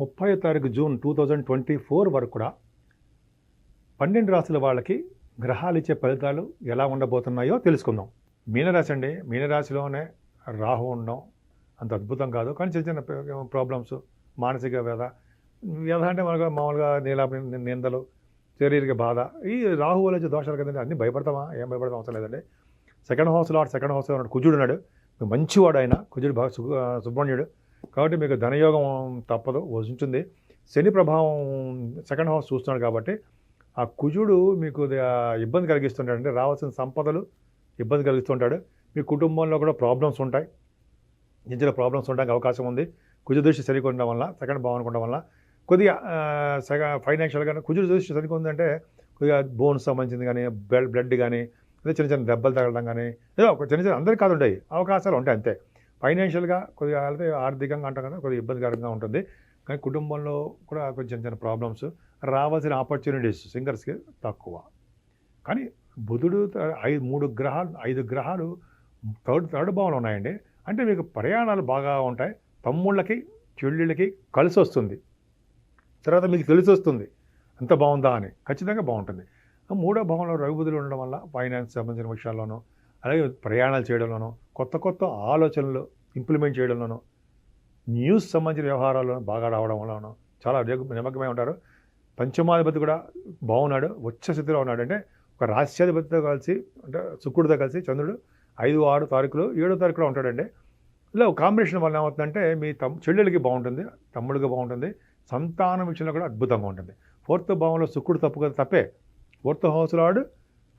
ముప్పై తారీఖు June two thousand twenty four వరకు కూడా పన్నెండు రాసుల వాళ్ళకి గ్రహాలు ఇచ్చే ఫలితాలు ఎలా ఉండబోతున్నాయో తెలుసుకుందాం. మీనరాశి అండి. మీనరాశిలోనే రాహు ఉండడం అంత అద్భుతం కాదు. కానీ చిన్న చిన్న ప్రాబ్లమ్స్ మానసిక వ్యధ వ్యధ అంటే మనకు మామూలుగా నీలా నిందలు శారీరక బాధ. ఈ రాహు వల్ల దోషాలు కదండి అన్నీ భయపడతామా? ఏం భయపడతాం అవసరం లేదండి. సెకండ్ హౌస్లో ఆడు సెకండ్ హౌస్లో ఉన్నాడు కుజుడు ఉన్నాడు. మంచివాడు ఆయన. కుజుడు బాగా సుబ్రహ్మణ్యుడు కాబట్టి మీకు ధనయోగం తప్పదు వస్తుంటుంది శని ప్రభావం సెకండ్ హౌస్ చూస్తున్నాడు కాబట్టి ఆ కుజుడు మీకు ఇబ్బంది కలిగిస్తుంటాడు అంటే రావాల్సిన సంపదలు ఇబ్బంది కలిగిస్తుంటాడు. మీ కుటుంబంలో కూడా ప్రాబ్లమ్స్ ఉంటాయి. ఇందులో ప్రాబ్లమ్స్ ఉండడానికి అవకాశం ఉంది. కుజ దృష్టి సరిగా ఉండడం వల్ల సెకండ్ భావన వల్ల కొద్దిగా సగ ఫైనాన్షియల్గా కుజుడు దృష్టి సరికొందంటే ఉందంటే కొద్దిగా బోన్స్ సంబంధించింది కానీ బ్లడ్ బ్లడ్ కానీ అదే చిన్న చిన్న దెబ్బలు తగలడం కానీ ఏదో ఒక చిన్న చిన్న అందరికీ కాదు ఉంటాయి అవకాశాలు ఉంటాయి అంతే. ఫైనాన్షియల్గా కొద్దిగా అయితే ఆర్థికంగా అంటాం కదా కొద్దిగా ఇబ్బందికరంగా ఉంటుంది. కానీ కుటుంబంలో కూడా కొంచెం చిన్న ప్రాబ్లమ్స్ రావాల్సిన ఆపర్చునిటీస్ సింగర్స్కి తక్కువ. కానీ బుధుడు ఐదు మూడు గ్రహాలు ఐదు గ్రహాలు థర్డ్ థర్డ్ భావంలో ఉన్నాయండి. అంటే మీకు ప్రయాణాలు బాగా ఉంటాయి. తమ్ముళ్ళకి చెల్లెళ్ళకి కలిసి వస్తుంది. తర్వాత మీకు తెలిసి వస్తుంది. అంత బాగుందా అని. ఖచ్చితంగా బాగుంటుంది. ఆ మూడో భావంలో రఘుబుధులు ఉండడం వల్ల ఫైనాన్స్ సంబంధించిన విషయాల్లోనూ అలాగే ప్రయాణాలు చేయడంలోనూ కొత్త కొత్త ఆలోచనలు ఇంప్లిమెంట్ చేయడంలోనూ న్యూస్ సంబంధించిన వ్యవహారాల్లోనూ బాగా రావడం వల్లనూ చాలా నిమగ్నమై ఉంటారు. పంచమాధిపతి కూడా బాగున్నాడు వచ్చే స్థితిలో ఉన్నాడు. అంటే ఒక రాష్ట్రాధిపతితో కలిసి అంటే శుక్రుడితో కలిసి చంద్రుడు ఐదు ఆరు తారీఖులు ఏడో తారీఖులో ఉంటాడండి. ఇలా ఒక కాంబినేషన్ వల్ల ఏమవుతుందంటే మీ తమ్ చెల్లెలకి బాగుంటుంది తమ్ముడికి బాగుంటుంది సంతానం విషయంలో కూడా అద్భుతంగా ఉంటుంది. ఫోర్త్ భావంలో శుక్రుడు తప్పు కదా తప్పే. ఫోర్త్ హౌస్లో వాడు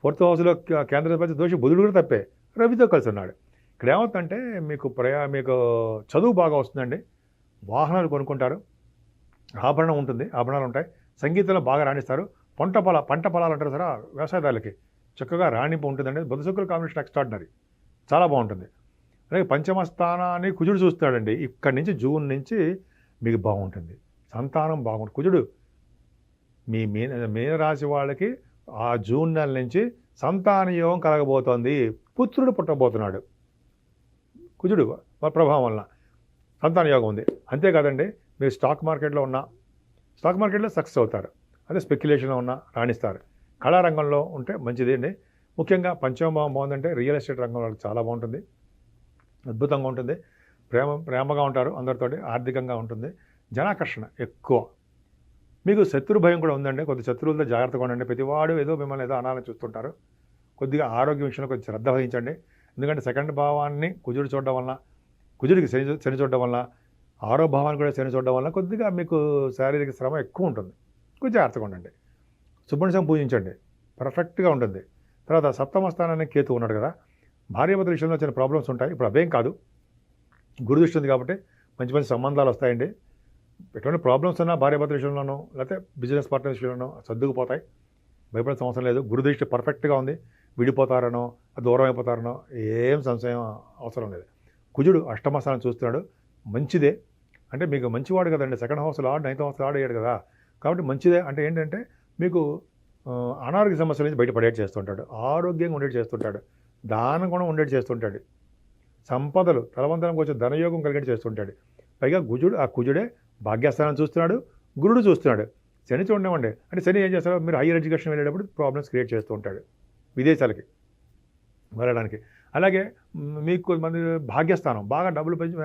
ఫోర్త్ హౌస్లో కేంద్ర దోషి బుధుడు కూడా తప్పే. రవితో కలిసి ఉన్నాడు. ఇక్కడ ఏమవుతుందంటే మీకు ప్రయా మీకు చదువు బాగా వస్తుందండి. వాహనాలు కొనుక్కుంటారు. ఆభరణం ఉంటుంది. ఆభరణాలు ఉంటాయి. సంగీతంలో బాగా రాణిస్తారు. పంట పొల పంట పొలాలు అంటారు సరే వ్యవసాయదారులకి. చక్కగా రాణింపు ఉంటుందండి. బుధశుక్రుల కాంబినేషన్ ఎక్స్ట్రాడినరీ. చాలా బాగుంటుంది. అలాగే పంచమ స్థానాన్ని కుజుడు చూస్తాడండి. ఇక్కడి నుంచి జూన్ నుంచి మీకు బాగుంటుంది. సంతానం బాగుంటుంది. కుజుడు మీ మీన మీనరాశి వాళ్ళకి ఆ జూన్ నెల నుంచి సంతాన యోగం కలగబోతోంది. పుత్రుడు పుట్టబోతున్నాడు. కుజుడు ప్రభావం వలన. సంతాన యోగం ఉంది. అంతేకాదండి మీరు స్టాక్ మార్కెట్లో ఉన్న స్టాక్ మార్కెట్లో సక్సెస్ అవుతారు. అదే స్పెక్యులేషన్లో ఉన్న రాణిస్తారు. కళారంగంలో ఉంటే మంచిది అండి. ముఖ్యంగా పంచమ భావం బాగుందంటే రియల్ ఎస్టేట్ రంగంలో చాలా బాగుంటుంది. అద్భుతంగా ఉంటుంది. ప్రేమ ప్రేమగా ఉంటారు అందరితోటి ఆర్థికంగా ఉంటుంది. జనాకర్షణ ఎక్కువ. మీకు శత్రు భయం కూడా ఉందండి. కొద్ది శత్రువులతో జాగ్రత్తగా ఉండండి. ప్రతివాడు ఏదో మిమ్మల్ని ఏదో అనాలని చూస్తుంటారు. కొద్దిగా ఆరోగ్య విషయంలో కొంచెం శ్రద్ధ వహించండి. ఎందుకంటే సెకండ్ భావాన్ని కుజుడు చూడడం వల్ల కుజుడికి శని శని చూడడం వలన ఆరో భావాన్ని కూడా శని చూడడం వల్ల కొద్దిగా మీకు శారీరక శ్రమ ఎక్కువ ఉంటుంది. కొంచెం జాగ్రత్తగా ఉండండి. సుబ్రహ్మణ్యం పూజించండి. పర్ఫెక్ట్గా ఉంటుంది. తర్వాత సప్తమ స్థానాన్ని కేతు ఉన్నాడు కదా. భార్యాభర్తల విషయంలో చిన్న ప్రాబ్లమ్స్ ఉంటాయి. ఇప్పుడు అవేం కాదు. గురుదృష్టి ఉంది కాబట్టి మంచి మంచి సంబంధాలు వస్తాయండి. ఎటువంటి ప్రాబ్లమ్స్ ఉన్నా భార్యాభర్తల విషయంలోనూ లేకపోతే బిజినెస్ పార్ట్నర్ విషయంలోనూ సర్దుకుపోతాయి. భయపడే అవసరం లేదు. గురు దృష్టి పర్ఫెక్ట్గా ఉంది. విడిపోతారనో దూరం అయిపోతారనో ఏం సంశయం అవసరం లేదు. కుజుడు అష్టమస్థానం చూస్తున్నాడు. మంచిదే. అంటే మీకు మంచివాడు కదండి. సెకండ్ హౌస్లో ఆడు నైన్త్ హౌస్లో ఆడు అయ్యాడు కదా. కాబట్టి మంచిదే అంటే ఏంటంటే మీకు అనారోగ్య సమస్యల నుంచి బయటపడేటి చేస్తుంటాడు. ఆరోగ్యంగా ఉండేటి చేస్తుంటాడు. దానం కూడా ఉండేటి చేస్తుంటాడు. సంపదలు తలవంతరం కొంచెం ధనయోగం కలిగేటి చేస్తుంటాడు. పైగా గుజుడు ఆ కుజుడే భాగ్యస్థానం చూస్తున్నాడు. గురుడు చూస్తున్నాడు. శని చూడండి అంటే శని ఏం చేస్తాడు మీరు హైయర్ ఎడ్యుకేషన్ వెళ్ళేటప్పుడు ప్రాబ్లమ్స్ క్రియేట్ చేస్తూ ఉంటాడు. విదేశాలకి వెళ్ళడానికి. అలాగే మీకు కొంతమంది భాగ్యస్థానం బాగా డబ్బులు పెంచి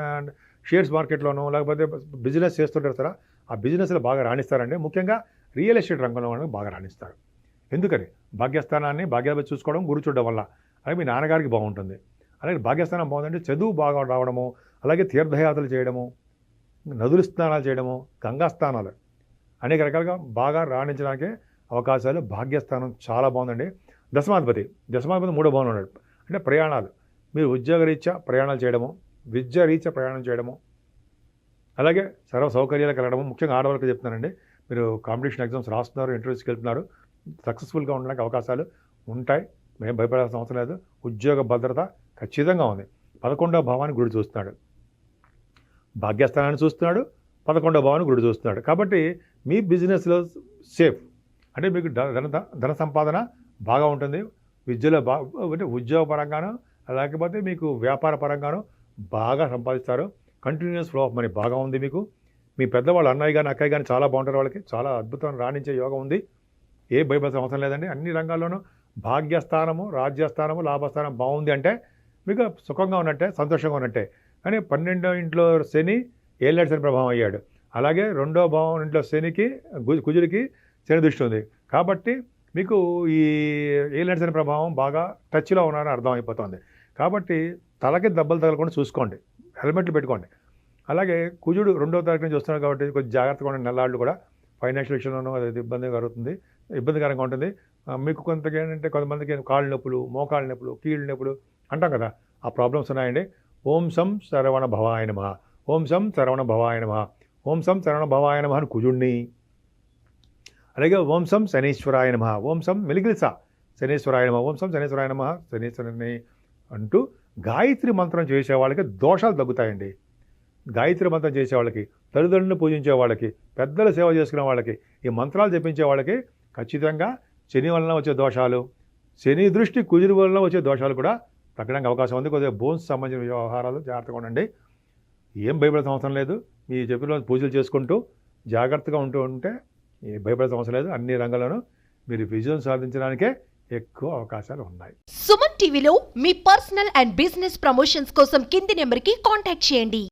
షేర్స్ మార్కెట్లోనూ లేకపోతే బిజినెస్ చేస్తుంటారు సార్ ఆ బిజినెస్లో బాగా రాణిస్తారండి. ముఖ్యంగా రియల్ ఎస్టేట్ రంగంలో వాళ్ళకి బాగా రాణిస్తారు. ఎందుకని? భాగ్యస్థానాన్ని భాగ్యాలు చూసుకోవడం గురు చూడడం వల్ల. అలాగే మీ నాన్నగారికి బాగుంటుంది. అలాగే భాగ్యస్థానం బాగుందంటే చదువు బాగా రావడము అలాగే తీర్థయాత్రలు చేయడము నదులు స్నానాలు చేయడము గంగా స్నానాలు అనేక రకాలుగా బాగా రాణించడానికి అవకాశాలు భాగ్యస్థానం చాలా బాగుందండి. దశమాధిపతి దశమాధిపతి మూడో భవనం ఉన్నాడు. అంటే ప్రయాణాలు. మీరు ఉద్యోగరీత్యా ప్రయాణాలు చేయడము విద్యారీత్యా ప్రయాణం చేయడము అలాగే సర్వ సౌకర్యాలు కలగడము ముఖ్యంగా ఆడవాళ్ళకి చెప్తున్నానండి. మీరు కాంపిటీషన్ ఎగ్జామ్స్ రాస్తున్నారు ఇంటర్వ్యూస్కి వెళ్తున్నారు సక్సెస్ఫుల్గా ఉండడానికి అవకాశాలు ఉంటాయి. మేము భయపడాల్సిన అవసరం లేదు. ఉద్యోగ భద్రత ఖచ్చితంగా ఉంది. పదకొండవ భావాన్ని గుడి చూస్తున్నాడు. భాగ్యస్థానాన్ని చూస్తున్నాడు. పదకొండవ భావాన్ని గుడి చూస్తున్నాడు. కాబట్టి మీ బిజినెస్లో సేఫ్. అంటే మీకు ధన ధన సంపాదన బాగా ఉంటుంది విద్యలో బా అంటే ఉద్యోగ పరంగాను లేకపోతే మీకు వ్యాపార పరంగాను బాగా సంపాదిస్తారు. కంటిన్యూస్ ఫ్లో ఆఫ్ మనీ బాగా ఉంది మీకు. మీ పెద్దవాళ్ళు అన్నయ్య కానీ అక్కయ్య కానీ చాలా బాగుంటారు వాళ్ళకి. చాలా అద్భుతం రాణించే యోగం ఉంది. ఏ భయపడాల్సిన అవసరం లేదండి. అన్ని రంగాల్లోనూ భాగ్యస్థానము రాజ్యస్థానము లాభస్థానం బాగుంది అంటే మీకు సుఖంగా ఉన్నట్టే సంతోషంగా ఉన్నట్టే. కానీ పన్నెండో ఇంట్లో శని ఏళ్ళ శని ప్రభావం అయ్యాడు. అలాగే రెండో భావం ఇంట్లో శనికి కుజుడికి శని దృష్టి ఉంది. కాబట్టి మీకు ఈ ఏలియన్స్ అనే ప్రభావం బాగా టచ్లో ఉన్నారని అర్థం అయిపోతుంది. కాబట్టి తలకి దెబ్బలు తగలకుండా చూసుకోండి. హెల్మెట్లు పెట్టుకోండి. అలాగే కుజుడు రెండో తారీఖు నుంచి వస్తున్నారు కాబట్టి కొంచెం జాగ్రత్తగా ఉండండి. నెలాళ్ళు కూడా ఫైనాన్షియల్ విషయంలోనూ అది ఇబ్బంది కలుగుతుంది ఇబ్బందికరంగా ఉంటుంది. మీకు కొంత ఏంటంటే కొంతమందికి కాళ్ళు నొప్పులు మోకాళ్ళ నొప్పులు కీళ్ళ నొప్పులు అంటాం కదా. ఆ ప్రాబ్లమ్స్ ఉన్నాయండి. ఓం సం శరవణ భవాయనమ ఓం సం శరవణ భవాయనమ ఓం సం శరవణ భవాయనమ అని కుజుడిని అలాగే వంశం శనీశ్వరాయ నమ. వంశం సం శనీశ్వరాయ నమ. వంశం శనీశ్వరాయ నమ. శనీశ్వరుని అంటూ గాయత్రి మంత్రం చేసే వాళ్ళకి దోషాలు తగ్గుతాయండి. గాయత్రి మంత్రం చేసే వాళ్ళకి తల్లిదండ్రులను పూజించే వాళ్ళకి పెద్దల సేవ చేసుకునే వాళ్ళకి ఈ మంత్రాలు జపించే వాళ్ళకి ఖచ్చితంగా శని వలన వచ్చే దోషాలు శని దృష్టి కుదిరి వలన వచ్చే దోషాలు కూడా తగ్గడానికి అవకాశం ఉంది. కొద్దిగా బోన్స్ సంబంధించిన వ్యవహారాలు జాగ్రత్తగా ఉండండి. ఏం భయపడే అవసరం లేదు. మీ చెప్పిన పూజలు చేసుకుంటూ జాగ్రత్తగా ఉంటూ ఉంటే ఏ అవసరం లేదు. అన్ని రంగాల్లోనూ మీరు విజయం సాధించడానికే ఎక్కువ అవకాశాలు ఉన్నాయి. సుమన్ టీవీలో మీ పర్సనల్ అండ్ బిజినెస్ ప్రమోషన్స్ కోసం కింది నెంబర్కి కాంటాక్ట్ చేయండి.